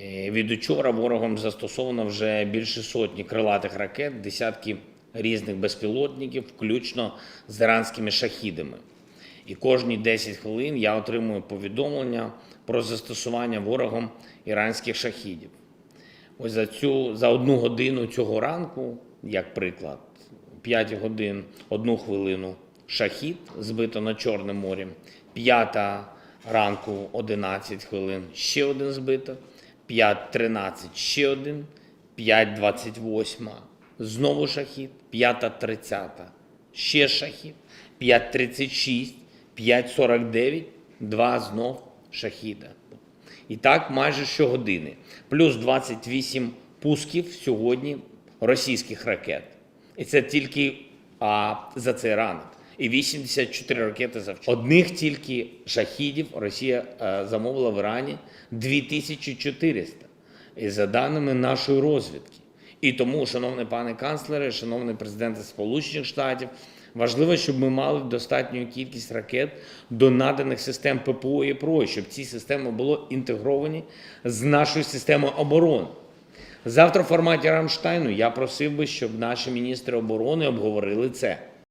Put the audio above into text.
Е, Від учора ворогом застосовано вже більше сотні крилатих ракет, десятки різних безпілотників, включно з іранськими шахідами. І кожні 10 хвилин я отримую повідомлення про застосування ворогом іранських шахідів. Ось за цю за одну годину цього ранку, як приклад, 5 годин, одну хвилину шахід збито над Чорним морем, п'ята ранку 11 хвилин, ще один збито, 5.13 ще один, 5.28 знову шахід, 5.30 ще шахід, 5.36, 5.49, два знов шахіда. І так майже щогодини. Плюс 28 пусків сьогодні російських ракет. І це тільки а, за цей ранок. І 84 ракети завчора. Одних тільки шахідів Росія е, замовила в Ірані 2400. І за даними нашої розвідки. І тому, шановний пане канцлере, шановний президенте Сполучених Штатів, важливо, щоб ми мали достатню кількість ракет до наданих систем ППО і ПРО, щоб ці системи були інтегровані з нашою системою оборони. Завтра в форматі Рамштайну я просив би, щоб наші міністри оборони обговорили це.